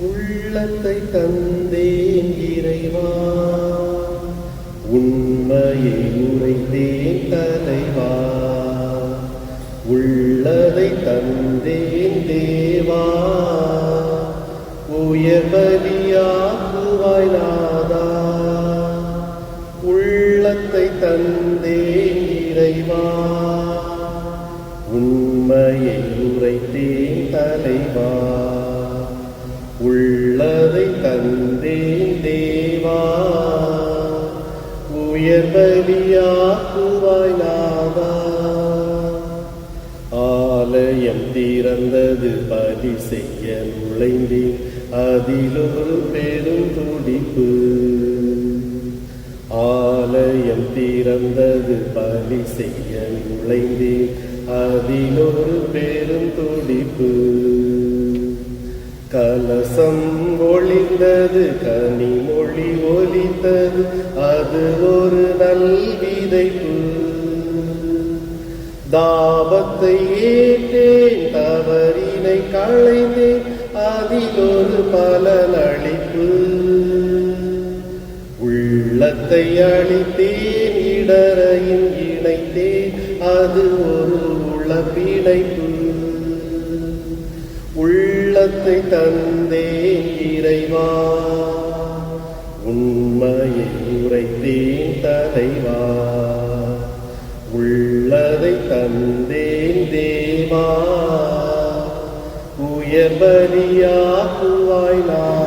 உள்ளத்தை தந்தேன் இறைவா. உண்மையை உரைத்தேன் தலைவா. உள்ளதை தந்தேன் தேவா. உயர்வலியாக்குவாய் நாதா. உள்ளத்தை தந்தேன் இறைவா. உண்மையை உரைத்தேன் தலைவா. உயர்வலியாக்குவாய் நாதா ஆலயம் திறந்தது பலி செய்ய நுழைந்தேன். அதிலொரு பெரும் துடிப்பு. ஆலயம் திறந்தது பலி செய்ய நுழைந்தேன். அதிலொரு பெரும் துடிப்பு. கலசம் ஒளிந்தது கனிமொழி ஒலித்தது அது ஒரு நல்விதைப்பு. தாபத்தை ஏற்றேன் தவறினை களைந்தேன் அதில் ஒரு பலனளிப்பு. உள்ளத்தை அளித்தேன் இடரையும் இணைத்தேன் அது ஒரு உளப்பிடைப்பு உள்ளத்தை தந்தேன் இறைவா. உண்மையை உரைத்தேன் தலைவா. உள்ளதை தந்தேன் தேவா. உயர்பலியாக்குவாய் நான்